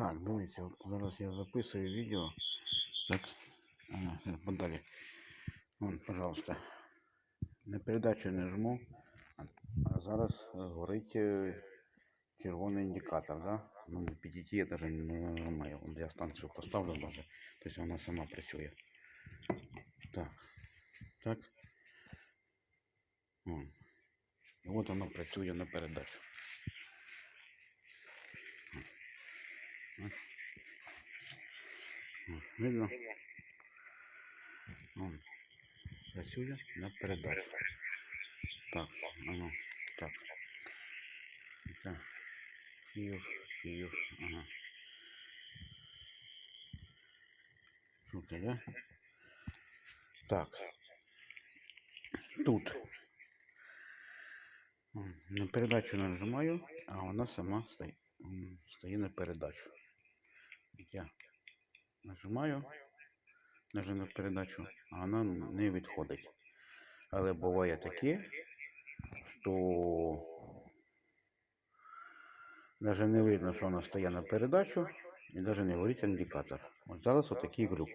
Так, дивіться, от зараз я записую відео. Так. Ага, е, подалі. Вон, пожалуйста. На передачу не жму. А, а зараз е, горить е, червоний індикатор, да? Ну, на 5 я даже не нажимаю. Вон Я станцію поставлю даже. Тобто вона сама працює. Так. Так. Вон. І от воно працює на передачу. Видно? Працює на передачу. Так, а ну, так. Так. Київ, Київ, ага. Чути, да? Так. Тут. На передачу нажимаю, а вона сама стоїть на передачу. Я нажимаю, нажимаю на передачу, а вона не відходить. Але буває таке, що навіть не видно, що вона стає на передачу, і навіть не горить індикатор. От зараз отакий глюк.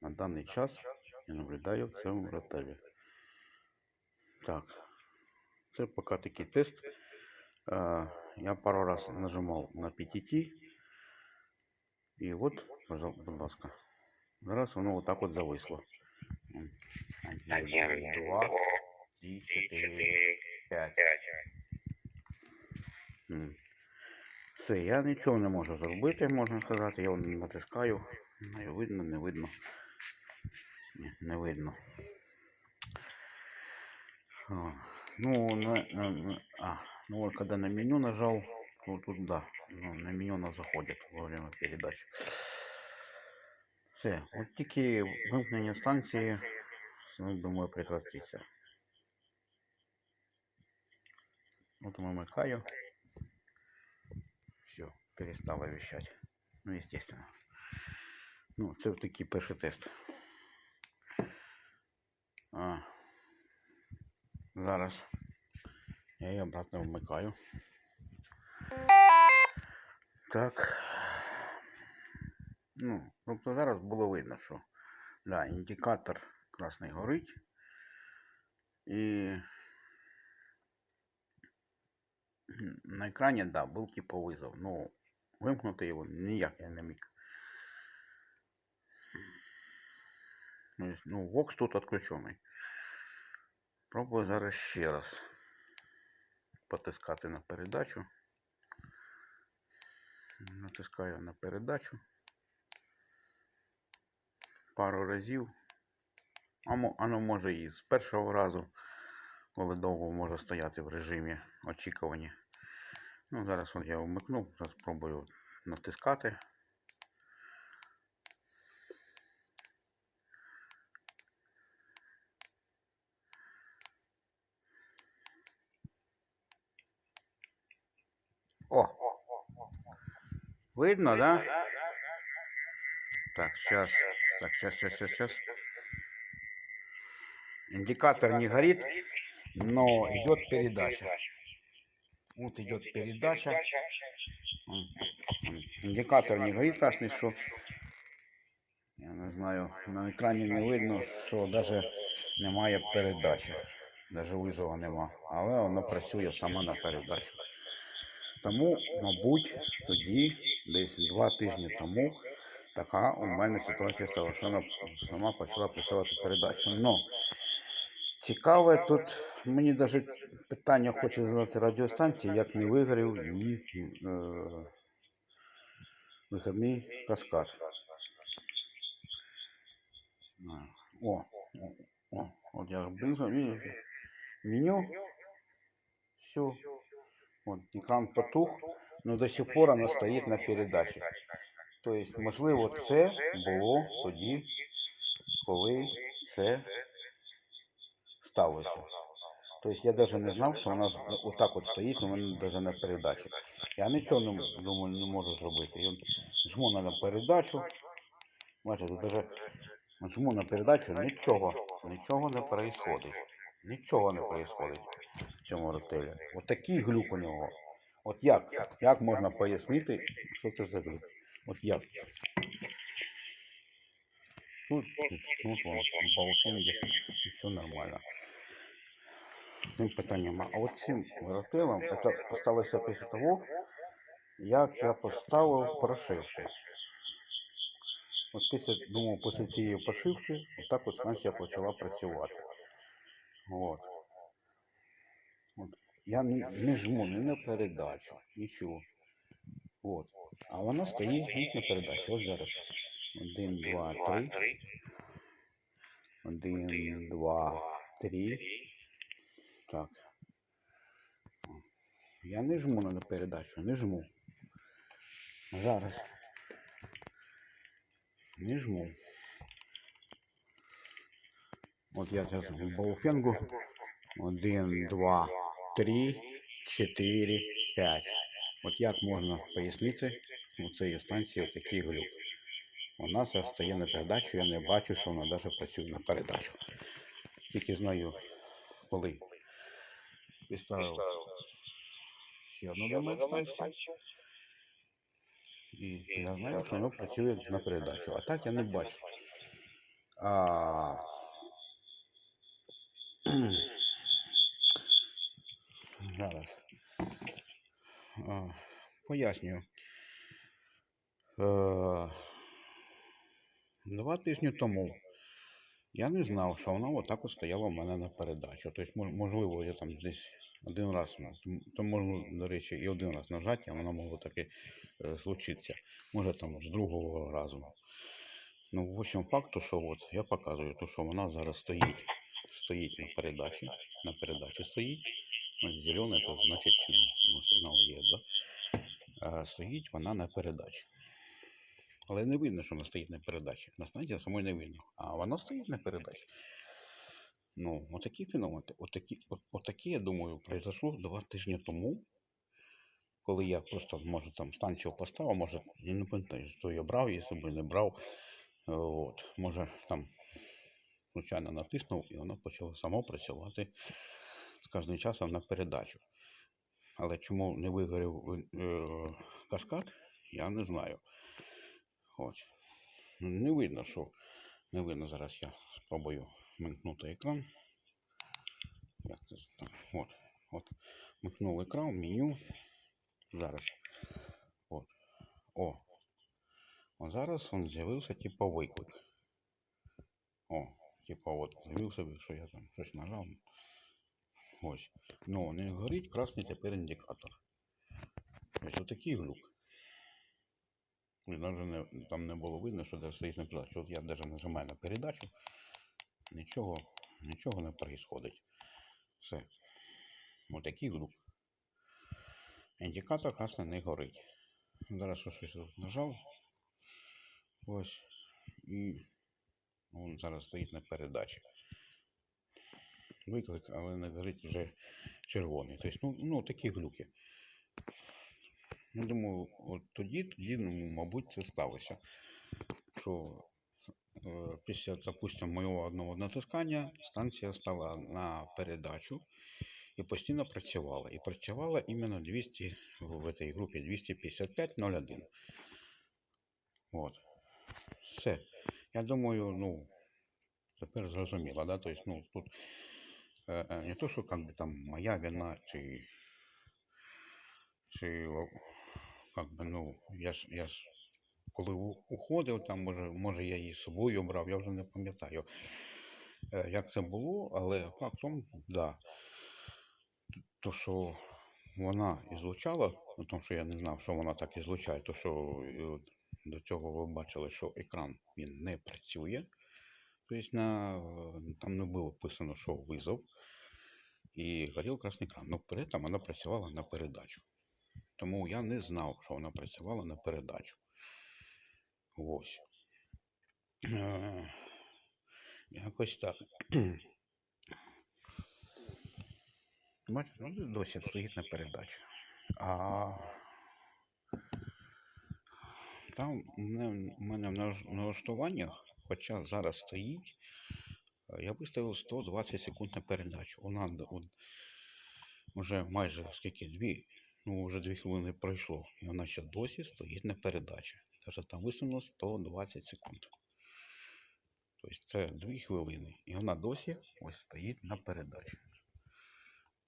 На даний час я наблюдаю в цьому ротелі. Так, це поки такий тест. Я пару раз нажимав на PTT. І от, пожалуйста, будь ласка. Зараз воно отак от зависло. Один, два, три, чотири, п'ять. Все, я нічого не можу зробити, можна сказати. Я вон натискаю. Не видно, не видно. Ні, не видно. Ну, на, на, на- а, ну вот когда на меню нажал, то тут да, ну, на меню она заходит во время передачи. Все, от тільки вимкнення станції, ну, думаю, прекратиться. Вот вимикаю. Все, перестало вещать. Ну, естественно. Ну, це такий перший тест. А, зараз я її обратно вмикаю. Так. Ну, тобто зараз було видно, що да, індикатор красний горить. І на екрані, да, був типу визов. Ну, вимкнути його ніяк я не міг. Ну, вокс тут відключений. Пробую зараз ще раз потискати на передачу. Натискаю на передачу. Пару разів. Воно може і з першого разу, коли довго може стояти в режимі очікування. Ну, зараз от я вмикну, зараз спробую натискати. О! Видно, да? Так, сейчас. Так, сейчас, сейчас, сейчас, сейчас. Индикатор не горит, но идет передача. Вот идет передача. Индикатор не горит красный, что я не знаю, на екрані не видно, що навіть немає передачі. Навіть визова нема. Але воно працює саме на передачу. Тому, мабуть, тоді, десь два тижні тому, така у мене ситуація стала, що вона сама почала працювати передачу. Ну, цікаве тут, мені навіть питання хоче задати радіостанції, як не вигрів її е, вихідний каскад. О, о, о, от я близко, меню, все, вот, экран потух, но до сих пор она стоїть на передачі. Тобто, можливо, це було тоді, коли це сталося. Тобто я навіть не знав, що вона отак от стоїть у мене навіть на передачі. Я нічого не, думаю, не можу зробити. Я жму на передачу. Бачите, навіть жму на передачу, нічого, нічого не происходить. Нічого не происходить в цьому ротелі. Отакий глюк у нього. От як? Як можна пояснити, що це за глюк? От як? Тут, тут, тут по Волшенді все нормально. Цим питанням. А от цим воротилом, це сталося після того, як я поставив прошивку. От після, думав, після цієї прошивки, отак от станція почала працювати. От. От. Я не, не жму ні на передачу, нічого. От. А вона стоїть на передачі. Ось зараз. Один, два, три. Один, два, три. Так. Я не жму на передачу, не жму. Зараз. Не жму. От я зараз в. Один, два, три, чотири, п'ять. От як можна пояснити у цієї станції такий глюк. Вона зараз стає на передачу, я не бачу, що вона навіть працює на передачу. Тільки знаю, коли підставив ще одну домову станцію. І я знаю, що воно працює на передачу. А так я не бачу. А... Зараз. Пояснюю. Е, Два тижні тому я не знав, що вона отак от стояла у мене на передачу. Тобто, можливо, я там десь один раз, ну, то можна, до речі, і один раз нажати, а воно могло таки е, случитися. Може там з другого разу. Ну, в общем, факт, що от я показую, то, що вона зараз стоїть, стоїть на передачі, на передачі стоїть. Ось зелене, це значить, ну, ну, сигнал є, да? Стоїть вона на передачі. Але не видно, що вона стоїть на передачі. На станції самої не видно. А вона стоїть на передачі. Ну, отакі феномен. Отакі, от, отакі, я думаю, произошло два тижні тому, коли я просто, може, там станцію поставив, може, я не пам'ятаю, що я брав, якщо б не брав. От, може, там случайно натиснув, і воно почало само працювати з кожним часом на передачу. Але чому не вигорів е, каскад, я не знаю. От. Не видно, що не видно. Зараз я спробую вмикнути екран. Як це так? От. От. Вмикнув екран, меню. Зараз. От. О. О, зараз він з'явився типу виклик. О, типа от з'явився, якщо я там щось нажав. Ось. Ну, не горить красний тепер індикатор. Ось отакий глюк. І навіть не, там не було видно, що де стоїть на передачу. От я навіть нажимаю на передачу, нічого, нічого не происходить. Все. Отакий глюк. Індикатор красний не горить. Зараз щось тут нажав. Ось. І він зараз стоїть на передачі. Виклик, але не горить вже червоний. Тобто, ну, ну такі глюки. Я думаю, от тоді, тоді, ну, мабуть, це сталося. Що е, після, допустимо, моєго одного натискання станція стала на передачу і постійно працювала. І працювала іменно 200 в цій групі 255.01. От. Все. Я думаю, ну, тепер зрозуміло, да? Тобто, ну, тут не то, що как бы, там моя вина, чи, чи как би, ну, я ж, я ж коли уходив, там, може, може, я її з собою брав, я вже не пам'ятаю, е, як це було, але факт в да, то, що вона ізлучала, тому що я не знав, що вона так ізлучає, то що до цього ви бачили, що екран він не працює. Тобто там не було вписано, що визов. І горів красний екран. Ну, при этом вона працювала на передачу. Тому я не знав, що вона працювала на передачу. Ось. Е, Якось так. Бачите, ну досі стоїть на передачі. А там у мене, в налаштуваннях, хоча зараз стоїть, я виставив 120 секунд на передачу. Вона вже майже скільки, дві, Ну, вже 2 хвилини пройшло, і вона ще досі стоїть на передачі. Даже там висунуло 120 секунд. Тобто це 2 хвилини. І вона досі ось стоїть на передачі.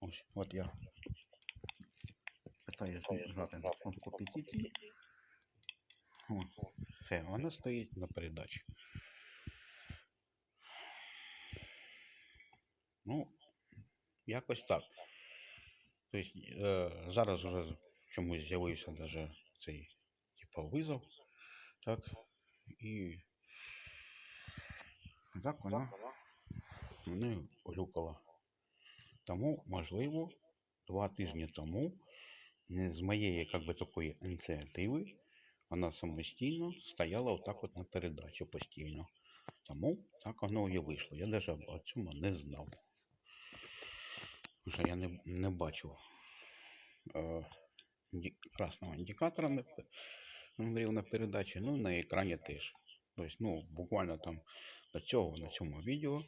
Ось, от я питаюсь нажати на кнопку. О, все, вона стоїть на передачі. Ну, якось так. Тобто, е, зараз вже чомусь з'явився даже цей типу визов. Так. І так вона мене глюкала. Тому, можливо, два тижні тому не з моєї як би, такої ініціативи вона самостійно стояла отак от на передачі постійно. Тому так воно і вийшло. Я навіть о цьому не знав. Що я не, не бачив е, красного індикатора номерів на передачі, ну на екрані теж. Тобто, ну, буквально там до цього на цьому відео.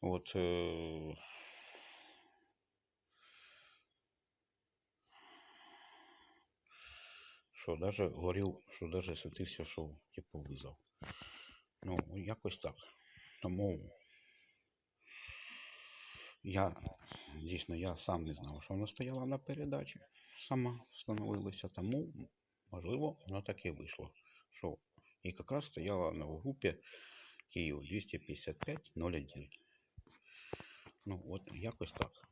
От, е, що даже горів, що даже світився, що типу визов. Ну, якось так. Тому я дійсно я сам не знав, що вона стояла на передачі. Сама встановилася, тому можливо воно так і вийшло. Що і якраз стояла на групі Київ 255 01. Ну, от якось так.